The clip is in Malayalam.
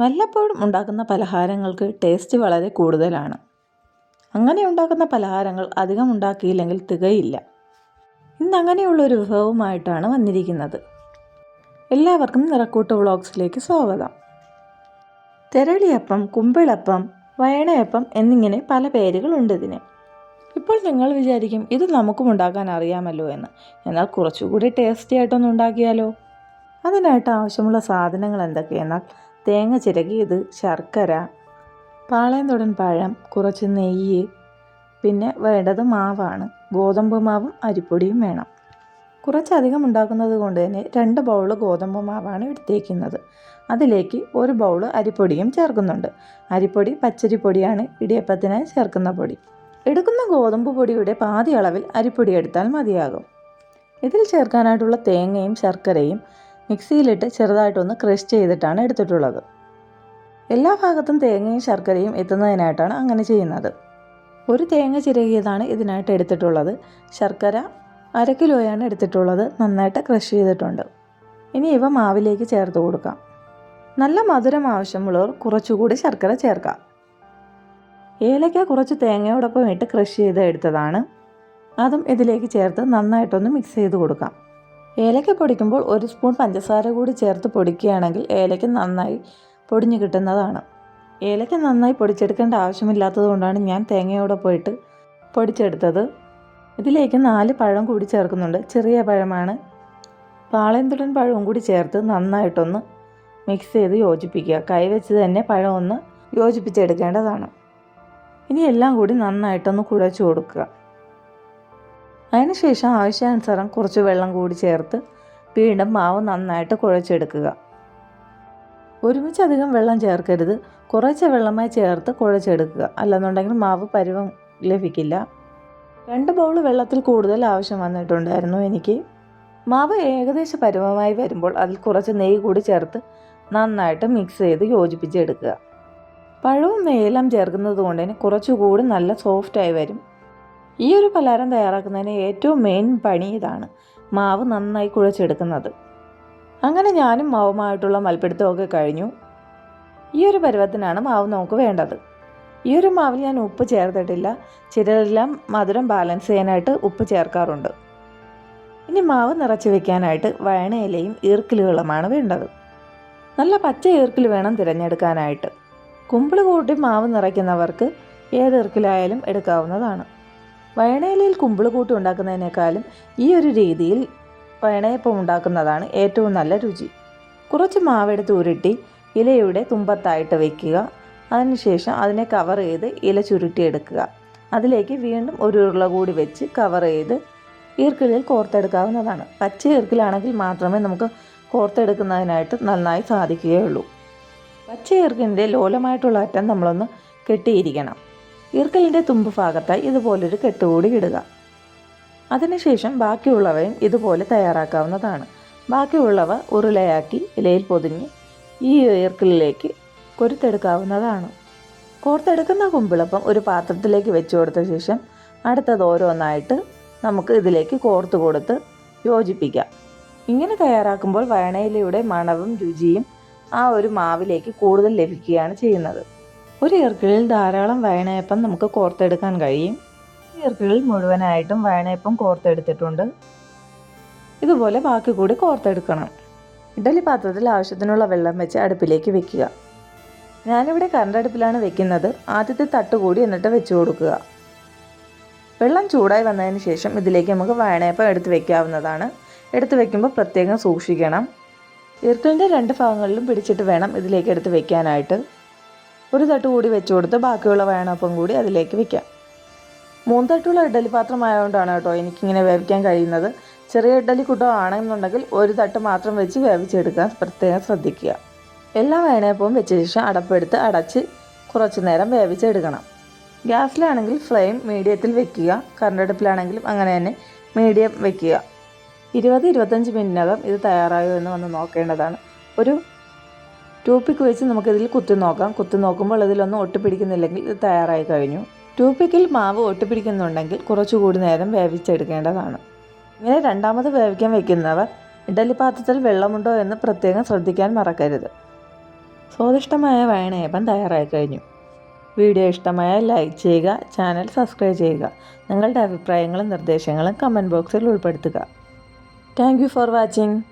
വല്ലപ്പോഴും ഉണ്ടാക്കുന്ന പലഹാരങ്ങൾക്ക് ടേസ്റ്റ് വളരെ കൂടുതലാണ്. അങ്ങനെ ഉണ്ടാക്കുന്ന പലഹാരങ്ങൾ അധികം ഉണ്ടാക്കിയില്ലെങ്കിൽ തികയില്ല. ഇന്ന് അങ്ങനെയുള്ളൊരു വിഭവമായിട്ടാണ് വന്നിരിക്കുന്നത്. എല്ലാവർക്കും നിറക്കൂട്ട് വ്ളോഗ്സിലേക്ക് സ്വാഗതം. തെരളിയപ്പം കുമ്പിളപ്പം വയണയപ്പം എന്നിങ്ങനെ പല പേരുകളുണ്ട് ഇതിന്. ഇപ്പോൾ നിങ്ങൾ വിചാരിക്കും ഇത് നമുക്കും ഉണ്ടാക്കാൻ അറിയാമല്ലോ എന്ന്. എന്നാൽ കുറച്ചുകൂടി ടേസ്റ്റി ആയിട്ടൊന്ന് ഉണ്ടാക്കിയാലോ? അതിനായിട്ട് ആവശ്യമുള്ള സാധനങ്ങൾ എന്തൊക്കെയെന്നാൽ തേങ്ങ ചിരകിയത് ശർക്കര പാളയംതൊടൻ പഴം കുറച്ച് നെയ്യ് പിന്നെ വേണ്ടത് മാവാണ്. ഗോതമ്പ് മാവും അരിപ്പൊടിയും വേണം. കുറച്ചധികം ഉണ്ടാക്കുന്നത് കൊണ്ട് തന്നെ രണ്ട് ബൗൾ ഗോതമ്പ് മാവാണ് എടുത്തേക്കുന്നത്. അതിലേക്ക് ഒരു ബൗൾ അരിപ്പൊടിയും ചേർക്കുന്നുണ്ട്. അരിപ്പൊടി പച്ചരിപ്പൊടിയാണ് ഇടിയപ്പത്തിനായി ചേർക്കുന്ന പൊടി. എടുക്കുന്ന ഗോതമ്പ് പൊടിയുടെ പാതി അളവിൽ അരിപ്പൊടി എടുത്താൽ മതിയാകും. ഇതിൽ ചേർക്കാനായിട്ടുള്ള തേങ്ങയും ശർക്കരയും മിക്സിയിലിട്ട് ചെറുതായിട്ടൊന്ന് ക്രഷ് ചെയ്തിട്ടാണ് എടുത്തിട്ടുള്ളത്. എല്ലാ ഭാഗത്തും തേങ്ങയും ശർക്കരയും എത്തുന്നതിനായിട്ടാണ് അങ്ങനെ ചെയ്യുന്നത്. ഒരു തേങ്ങ ചിരകിയതാണ് ഇതിനായിട്ട് എടുത്തിട്ടുള്ളത്. ശർക്കര അര കിലോയാണ് എടുത്തിട്ടുള്ളത്. നന്നായിട്ട് ക്രഷ് ചെയ്തിട്ടുണ്ട്. ഇനി ഇവ മാവിലേക്ക് ചേർത്ത് കൊടുക്കാം. നല്ല മധുരം ആവശ്യമുള്ളവർ കുറച്ചുകൂടി ശർക്കര ചേർക്കാം. ഏലക്ക കുറച്ച് തേങ്ങയോടൊപ്പം ഇട്ട് ക്രഷ് ചെയ്ത് എടുത്തതാണ്. അതും ഇതിലേക്ക് ചേർത്ത് നന്നായിട്ടൊന്ന് മിക്സ് ചെയ്ത് കൊടുക്കാം. ഏലക്ക പൊടിക്കുമ്പോൾ ഒരു സ്പൂൺ പഞ്ചസാര കൂടി ചേർത്ത് പൊടിക്കുകയാണെങ്കിൽ ഏലക്ക നന്നായി പൊടിഞ്ഞു കിട്ടുന്നതാണ്. ഏലക്ക നന്നായി പൊടിച്ചെടുക്കേണ്ട ആവശ്യമില്ലാത്തത് കൊണ്ടാണ് ഞാൻ തേങ്ങയോടെ പോയിട്ട് പൊടിച്ചെടുത്തത്. ഇതിലേക്ക് നാല് പഴം കൂടി ചേർക്കുന്നുണ്ട്. ചെറിയ പഴമാണ്. പാളയന്തുടൻ പഴവും കൂടി ചേർത്ത് നന്നായിട്ടൊന്ന് മിക്സ് ചെയ്ത് യോജിപ്പിക്കുക. കൈവച്ച് തന്നെ പഴം ഒന്ന് യോജിപ്പിച്ചെടുക്കേണ്ടതാണ്. ഇനി എല്ലാം കൂടി നന്നായിട്ടൊന്ന് കുഴച്ചു കൊടുക്കുക. അതിനുശേഷം ആവശ്യാനുസരണം കുറച്ച് വെള്ളം കൂടി ചേർത്ത് വീണ്ടും മാവ് നന്നായിട്ട് കുഴച്ചെടുക്കുക. ഒരുമിച്ച് അധികം വെള്ളം ചേർക്കരുത്. കുറച്ച് വെള്ളമായി ചേർത്ത് കുഴച്ചെടുക്കുക. അല്ലെന്നുണ്ടെങ്കിൽ മാവ് പരുവം ലഭിക്കില്ല. രണ്ട് ബൗൾ വെള്ളത്തിൽ കൂടുതൽ ആവശ്യം വന്നിട്ടുണ്ടായിരുന്നു എനിക്ക്. മാവ് ഏകദേശ പരുവമായി വരുമ്പോൾ അതിൽ കുറച്ച് നെയ്യ് കൂടി ചേർത്ത് നന്നായിട്ട് മിക്സ് ചെയ്ത് യോജിപ്പിച്ചെടുക്കുക. പഴവും നെയ്യെല്ലാം ചേർക്കുന്നത് കൊണ്ട് തന്നെ കുറച്ചുകൂടി നല്ല സോഫ്റ്റായി വരും. ഈ ഒരു പലഹാരം തയ്യാറാക്കുന്നതിന് ഏറ്റവും മെയിൻ പണി ഇതാണ്. മാവ് നന്നായി കുഴച്ചെടുക്കുന്നത്. അങ്ങനെ ഞാനും മാവുമായിട്ടുള്ള മൽപ്പിടുത്തമൊക്കെ കഴിഞ്ഞു. ഈ ഒരു പരുവത്തിനാണ് മാവ് നമുക്ക് വേണ്ടത്. ഈ ഒരു മാവിൽ ഞാൻ ഉപ്പ് ചേർത്തിട്ടില്ല. ചിലരെല്ലാം മധുരം ബാലൻസ് ചെയ്യാനായിട്ട് ഉപ്പ് ചേർക്കാറുണ്ട്. ഇനി മാവ് നിറച്ച് വെക്കാനായിട്ട് വയണയിലയും ഈർക്കിലുകളുമാണ് വേണ്ടത്. നല്ല പച്ച ഈർക്കിൽ വേണം തിരഞ്ഞെടുക്കാനായിട്ട്. കുമ്പിൾ കൂട്ടി മാവ് നിറയ്ക്കുന്നവർക്ക് ഏത് ഈർക്കിലായാലും എടുക്കാവുന്നതാണ്. വയണയിലയിൽ കുമ്പിളുകൂട്ടി ഉണ്ടാക്കുന്നതിനേക്കാളും ഈ ഒരു രീതിയിൽ വയണയപ്പം ഉണ്ടാക്കുന്നതാണ് ഏറ്റവും നല്ല രുചി. കുറച്ച് മാവെടുത്ത് ഉരുട്ടി ഇലയുടെ തുമ്പത്തായിട്ട് വയ്ക്കുക അതിനുശേഷം അതിനെ കവർ ചെയ്ത് ഇല ചുരുട്ടിയെടുക്കുക. അതിലേക്ക് വീണ്ടും ഒരു ഉരുള കൂടി വെച്ച് കവർ ചെയ്ത് ഈർക്കിളിൽ കോർത്തെടുക്കാവുന്നതാണ്. പച്ച ഈർക്കിലാണെങ്കിൽ മാത്രമേ നമുക്ക് കോർത്തെടുക്കുന്നതിനായിട്ട് നന്നായി സാധിക്കുകയുള്ളൂ. പച്ച ഈർക്കിന്റെ ലോലമായിട്ടുള്ള അറ്റം നമ്മളൊന്ന് കെട്ടിയിരിക്കണം. ഈർക്കലിന്റെ തുമ്പ് ഭാഗത്തായി ഇതുപോലൊരു കെട്ടുകൂടി ഇടുക. അതിനുശേഷം ബാക്കിയുള്ളവയും ഇതുപോലെ തയ്യാറാക്കാവുന്നതാണ്. ബാക്കിയുള്ളവ ഉരുളയാക്കി ഇലയിൽ പൊതിഞ്ഞ് ഈ ഈർക്കലിലേക്ക് കൊരുത്തെടുക്കാവുന്നതാണ്. കോർത്തെടുക്കുന്ന കുമ്പിളപ്പം ഒരു പാത്രത്തിലേക്ക് വെച്ചു കൊടുത്ത ശേഷം അടുത്തത് ഓരോന്നായിട്ട് നമുക്ക് ഇതിലേക്ക് കോർത്ത് കൊടുത്ത് യോജിപ്പിക്കാം. ഇങ്ങനെ തയ്യാറാക്കുമ്പോൾ വയണയിലയുടെ മണവും രുചിയും ആ ഒരു മാവിലേക്ക് കൂടുതൽ ലഭിക്കുകയാണ് ചെയ്യുന്നത്. ഒരു ഇറക്കിളിൽ ധാരാളം വയണയപ്പം നമുക്ക് കോർത്തെടുക്കാൻ കഴിയും. ഈ ഇറക്കിളിൽ മുഴുവനായിട്ടും വയണയപ്പം കോർത്തെടുത്തിട്ടുണ്ട്. ഇതുപോലെ ബാക്കി കൂടി കോർത്തെടുക്കണം. ഇഡലി പാത്രത്തിൽ ആവശ്യത്തിനുള്ള വെള്ളം വെച്ച് അടുപ്പിലേക്ക് വെക്കുക. ഞാനിവിടെ കറണ്ട് അടുപ്പിലാണ് വെക്കുന്നത്. ആദ്യത്തെ തട്ട് കൂടി എന്നിട്ട് വെച്ച് കൊടുക്കുക. വെള്ളം ചൂടായി വന്നതിന് ശേഷം ഇതിലേക്ക് നമുക്ക് വയണയപ്പം എടുത്ത് വെക്കാവുന്നതാണ്. എടുത്ത് വെക്കുമ്പോൾ പ്രത്യേകം സൂക്ഷിക്കണം. ഈർക്കലിന്റെ രണ്ട് ഭാഗങ്ങളിലും പിടിച്ചിട്ട് വേണം ഇതിലേക്ക് എടുത്ത് വെക്കാനായിട്ട്. ഒരു തട്ട് കൂടി വെച്ച് കൊടുത്ത് ബാക്കിയുള്ള വയണപ്പം കൂടി അതിലേക്ക് വെക്കാം. മൂന്ന് തട്ടുള്ള ഇഡ്ഡലി പാത്രമായതുകൊണ്ടാണ് കേട്ടോ എനിക്കിങ്ങനെ വേവിക്കാൻ കഴിയുന്നത്. ചെറിയ ഇഡ്ഡലി കുട്ടോ ആണെന്നുണ്ടെങ്കിൽ ഒരു തട്ട് മാത്രം വെച്ച് വേവിച്ചെടുക്കാൻ പ്രത്യേകം ശ്രദ്ധിക്കുക. എല്ലാ വയണയപ്പവും വെച്ച ശേഷം അടപ്പെടുത്ത് അടച്ച് കുറച്ച് നേരം വേവിച്ചെടുക്കണം. ഗ്യാസിലാണെങ്കിൽ ഫ്ലെയിം മീഡിയത്തിൽ വെക്കുക. കറണ്ട് അടുപ്പിലാണെങ്കിലും അങ്ങനെ തന്നെ മീഡിയം വെക്കുക. ഇരുപത് ഇരുപത്തഞ്ച് മിനിറ്റിനകം ഇത് തയ്യാറായോ എന്ന് വന്ന് നോക്കേണ്ടതാണ്. ഒരു ടൂപ്പിക്ക് വെച്ച് നമുക്കിതിൽ കുത്തി നോക്കാം. കുത്തി നോക്കുമ്പോൾ ഇതിലൊന്നും ഒട്ടിപ്പിടിക്കുന്നില്ലെങ്കിൽ ഇത് തയ്യാറായി കഴിഞ്ഞു. ടൂപ്പിക്കിൽ മാവ് ഒട്ടിപ്പിടിക്കുന്നുണ്ടെങ്കിൽ കുറച്ചുകൂടി നേരം വേവിച്ചെടുക്കേണ്ടതാണ്. ഇങ്ങനെ രണ്ടാമത് വേവിക്കാൻ വെക്കുന്നവർ ഇഡലി പാത്രത്തിൽ വെള്ളമുണ്ടോ എന്ന് പ്രത്യേകം ശ്രദ്ധിക്കാൻ മറക്കരുത്. സ്വാദിഷ്ടമായ വയണയപ്പം തയ്യാറായി കഴിഞ്ഞു. വീഡിയോ ഇഷ്ടമായ ലൈക്ക് ചെയ്യുക ചാനൽ സബ്സ്ക്രൈബ് ചെയ്യുക. നിങ്ങളുടെ അഭിപ്രായങ്ങളും നിർദ്ദേശങ്ങളും കമന്റ് ബോക്സിൽ ഉൾപ്പെടുത്തുക. Thank for watching.